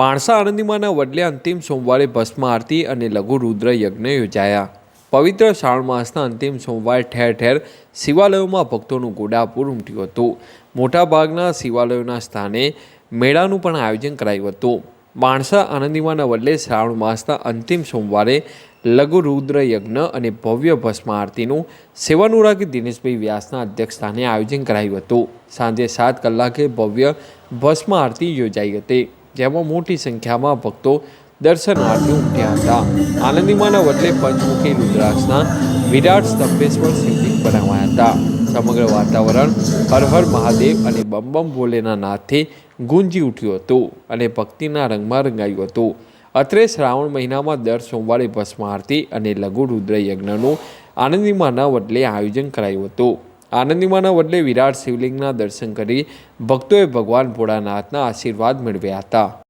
માણસા આનંદીમાના વડલે અંતિમ સોમવારે ભસ્મ આરતી અને લઘુ રુદ્ર યજ્ઞ યોજાયા. પવિત્ર શ્રાવણ માસના અંતિમ સોમવારે ઠેર ઠેર શિવાલયોમાં ભક્તોનું ગોડાપુર ઉમટ્યું હતું. મોટાભાગના શિવાલયોના સ્થાને મેળાનું પણ આયોજન કરાયું હતું. માણસા આનંદીમાના વડલે શ્રાવણ માસના અંતિમ સોમવારે લઘુ રુદ્ર યજ્ઞ અને ભવ્ય ભસ્મ આરતીનું સેવાનુરાગી દિનેશભાઈ વ્યાસના અધ્યક્ષસ્થાને આયોજન કરાયું હતું. સાંજે સાત કલાકે ભવ્ય ભસ્મ આરતી યોજાઈ હતી. જેમાં મોટી સંખ્યામાં ભક્તો દર્શનાર્થે ઉમટ્યા હતા. આનંદીમાના વડલે પંચમુખી રુદ્રાક્ષના વિરાટ સ્તંભેશ્વર શિવલિંગ બનાવાયા હતા. સમગ્ર વાતાવરણ હર હર મહાદેવ અને બમ બમ ભોલેના નાથે ગુંજી ઉઠ્યું હતું અને ભક્તિના રંગમાં રંગાયું હતું. અત્રે શ્રાવણ મહિનામાં દર સોમવારે ભસ્મ આરતી અને લઘુ રુદ્ર યજ્ઞનું આનંદીમાના વડલે આયોજન કરાયું હતું. આનંદીમાના વડલે વિરાટ શિવલિંગના દર્શન કરી ભક્તોએ ભગવાન ભોળાનાથના આશીર્વાદ મેળવ્યા હતા.